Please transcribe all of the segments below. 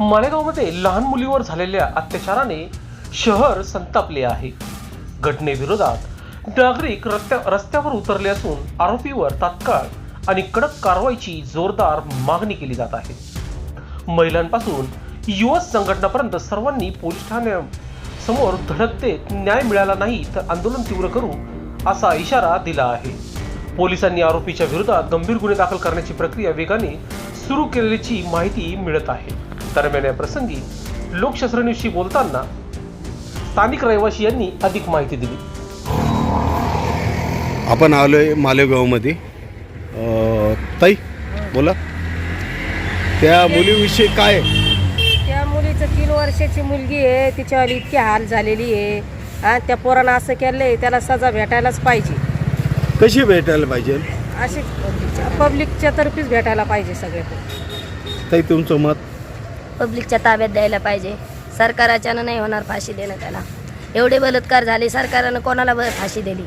मालेगावमध्ये लहान मुलीवर झालेल्या अत्याचाराने शहर संतापले आहे. घटनेविरोधात नागरिक रस्त्या रस्त्यावर उतरले असून आरोपीवर तात्काळ आणि कडक कारवाईची जोरदार मागणी केली जात आहे. महिलांपासून युवक संघटनापर्यंत सर्वांनी पोलीस ठाण्यासमोर धडक देत न्याय मिळाला नाही तर आंदोलन तीव्र करू असा इशारा दिला आहे. पोलिसांनी आरोपीच्या विरोधात गंभीर गुन्हे दाखल करण्याची प्रक्रिया वेगाने सुरू केल्याची माहिती मिळत आहे. दरम्यान या प्रसंगी लोकशास्त्र न्यूजशी बोलताना स्थानिक रहिवासी यांनी अधिक माहिती दिली. आपण आलो आहे मालेगावमध्ये ताई बोला. त्या मुलीविषयी काय त्या मुलीचं तीन वर्षाची मुलगी आहे तिच्यावर इतकी हाल झालेली आहे. हा त्या पोरानं असं केलंय त्याला सजा भेटायलाच पाहिजे. कशी भेटायला पाहिजे? अशी पब्लिकच्या तर्फीच भेटायला पाहिजे सगळे ताई तुमचं मत? पब्लिकच्या ताब्यात द्यायला पाहिजे. सरकाराच्यानं नाही होणार फाशी देणं त्याला. एवढे बलात्कार झाले सरकारनं कोणाला ब- फाशी दिली?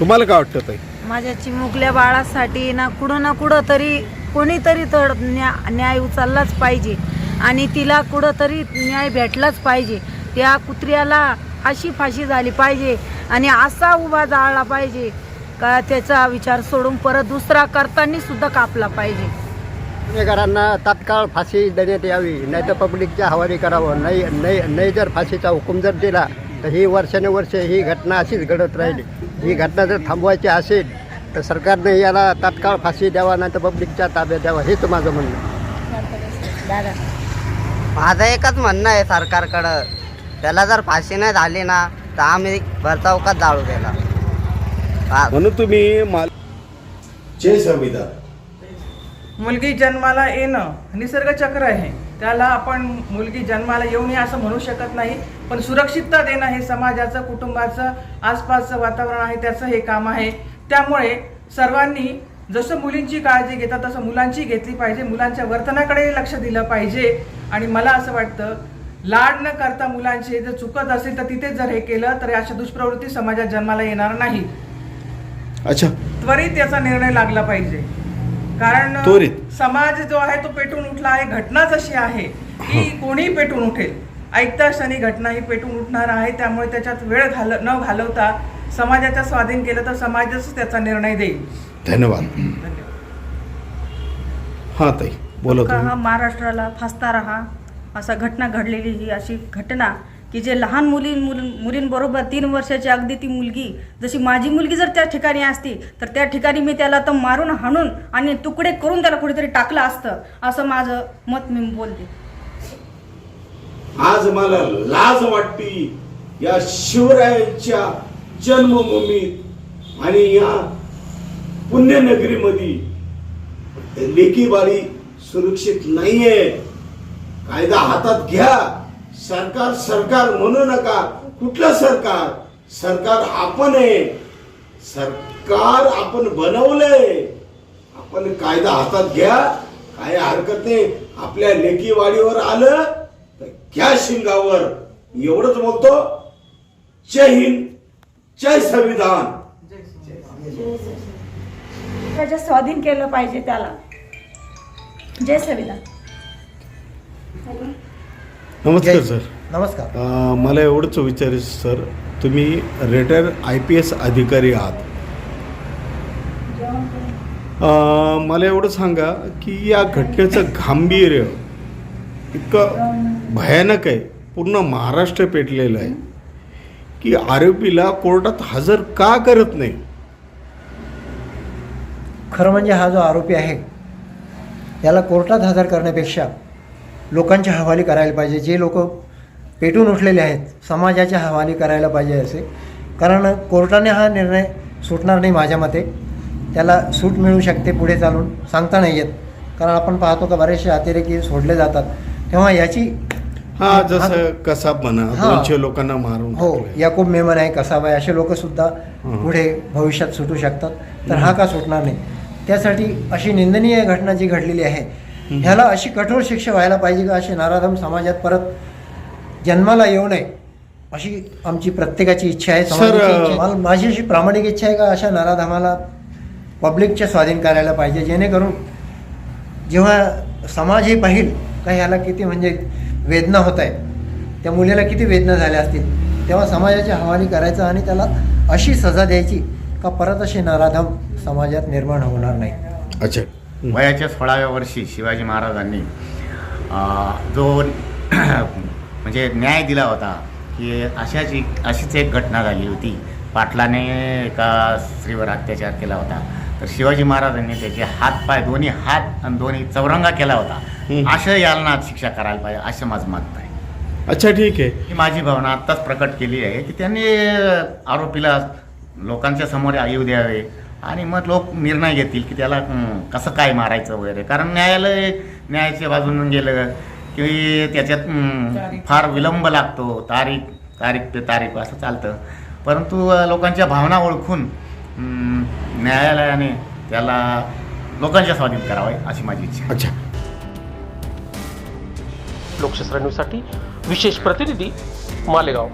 तुम्हाला काय वाटतं ताई? माझ्या चिमुकल्या बाळासाठी ना कुठं ना कुठं तरी कोणीतरी तर न्या न्याय उचललाच पाहिजे. आणि तिला कुठं तरी न्याय भेटलाच पाहिजे. त्या कुत्र्याला अशी फाशी झाली पाहिजे आणि असा उभा जाळला पाहिजे. का त्याचा विचार सोडून परत दुसरा करताना सुद्धा कापला पाहिजे. गुन्हेगारांना तात्काळ फाशी देण्यात यावी नाही तर पब्लिकच्या हवाली करावं. नाही नाही नाही जर फाशीचा हुकूम जर दिला तर ही वर्षानुवर्षे ही घटना अशीच घडत राहिली. ही घटना जर थांबवायची असेल तर सरकारने याला तात्काळ फाशी द्यावा नाही तर पब्लिकच्या ताब्यात द्यावा हेच माझं म्हणणं. माझं एकच म्हणणं आहे सरकारकडं. त्याला जर फाशी नाही झाली ना तर आम्ही भरचौकात जाळू त्याला. हा. म्हणून तुम्ही माल जय संविधान. मुलगी जन्माला येणं निसर्ग चक्र आहे. त्याला आपण मुलगी जन्माला येऊ नये असं म्हणू शकत नाही पण सुरक्षितता देणं हे समाजाचं कुटुंबाचं आसपासचं वातावरण आहे त्याचं हे काम आहे. त्यामुळे सर्वांनी जसं मुलींची काळजी घेतात तसं मुलांची घेतली पाहिजे. मुलांच्या वर्तनाकडे लक्ष दिलं पाहिजे. आणि मला असं वाटतं लाड न करता मुलांचे जर चुकत असेल तर तिथेच जर हे केलं तर अशा दुष्प्रवृत्ती समाजात जन्माला येणार नाही. अच्छा. त्वरित याचा निर्णय लागला पाहिजे. कारण. समाज जो आहे तो पेटून उठला आहे. घटनाच अशी आहे की कोणीही पेटून उठेल. ऐकता क्षणी घटना ही पेटून उठणार आहे. त्यामुळे त्याच्यात वेळ घाल न घालवता समाजाच्या स्वाधीन केलं तर समाजच त्याचा निर्णय देईल. धन्यवाद. हां. ताई. बोला का हा महाराष्ट्राला फासता राहा. असा घटना घडलेली ही अशी घटना की जे लहान मुली मुल मुलींबरोबर तीन वर्षाची अगदी ती मुलगी जशी माझी मुलगी जर त्या ठिकाणी असती तर त्या ठिकाणी मी त्याला तर मारून हाणून आणि तुकडे करून त्याला कुठेतरी टाकलं असतं असं माझं मत मी बोलते. आज मला लाज वाटती या शिवरायांच्या जन्मभूमीत आणि या पुण्यनगरीमध्ये. लेकीबाळी सुरक्षित नाहीये. कायदा हातात घ्या. सरकार सरकार म्हणू नका. कुठलं सरकार? सरकार आपण आहे. सरकार आपण बनवलंय. आपण कायदा हातात घ्या. काय हरकत नाही. आपल्या लेकीवाडीवर आलं तर घ्या शिंगावर. एवढंच बोलतो. जय हिंद. जय संविधान. त्याच्या स्वाधीन केलं पाहिजे त्याला. जय संविधान. नमस्कार सर. नमस्कार. अं, मला एवढंच विचारायचं सर. तुम्ही रिटायर आय पी एस अधिकारी आहात. अं, मला एवढं सांगा की या घटनेचं गांभीर्य इतकं भयानक आहे पूर्ण महाराष्ट्र पेटलेलं आहे की आरोपीला कोर्टात हजर का करत नाही? खरं म्हणजे हा जो आरोपी आहे त्याला कोर्टात हजर करण्यापेक्षा लोकांच्या हवाली करायला पाहिजे. जे लोक पेटून उठलेले आहेत समाजाच्या हवाली करायला पाहिजे असे. कारण कोर्टाने हा निर्णय सुटणार नाही माझ्या मते. त्याला सूट मिळू शकते पुढे चालून सांगता नाही येत. कारण आपण पाहतो का बरेचसे अतिरेकी सोडले जातात. तेव्हा याची हा जसं कसाब म्हणा. दोनशे लोकांना मारून हो. याकूब मेमन आहे कसाब आहे असे लोक सुद्धा. पुढे भविष्यात सुटू शकतात. तर हा का सुटणार नाही? त्यासाठी अशी निंदनीय घटना जी घडलेली आहे ह्याला अशी कठोर शिक्षा व्हायला पाहिजे का? अशी नराधम समाजात परत जन्माला येऊ नये अशी आमची प्रत्येकाची इच्छा आहे. सर, माझी अशी प्रामाणिक इच्छा आहे का? अशा नराधमाला पब्लिकच्या स्वाधीन करायला पाहिजे जेणेकरून जेव्हा समाज हे पाहिल का ह्याला किती म्हणजे वेदना होत आहे त्या मुलीला किती वेदना झाल्या असतील तेव्हा समाजाच्या हवाली करायचं आणि त्याला अशी सजा द्यायची का परत अशी नराधम समाजात निर्माण होणार नाही. अच्छा. वयाच्या सोळाव्या वर्षी शिवाजी महाराजांनी जो म्हणजे न्याय दिला होता की अशाच एक अशीच एक घटना झाली होती. पाटलाने एका स्त्रीवर अत्याचार केला होता. तर शिवाजी महाराजांनी त्याचे हात पाय दोन्ही हात आणि दोन्ही चौरंगा केला होता. असं यालना शिक्षा करायला पाहिजे असं माझं मत आहे. अच्छा ठीक आहे. ही माझी भावना आत्ताच प्रकट केली आहे की त्यांनी आरोपीला लोकांच्या समोर येऊ द्यावे. आणि मग लोक निर्णय घेतील की त्याला कसं काय मारायचं वगैरे. कारण न्यायालय न्यायाच्या बाजून गेलं की त्याच्यात फार विलंब लागतो. तारीख तारीख ते तारीख असं चालतं. परंतु लोकांच्या भावना ओळखून न्यायालयाने त्याला लोकांच्या स्वाधीन करावे अशी माझी इच्छा. अच्छा. लोकशास्त्र न्यूजसाठी विशेष प्रतिनिधी मालेगाव.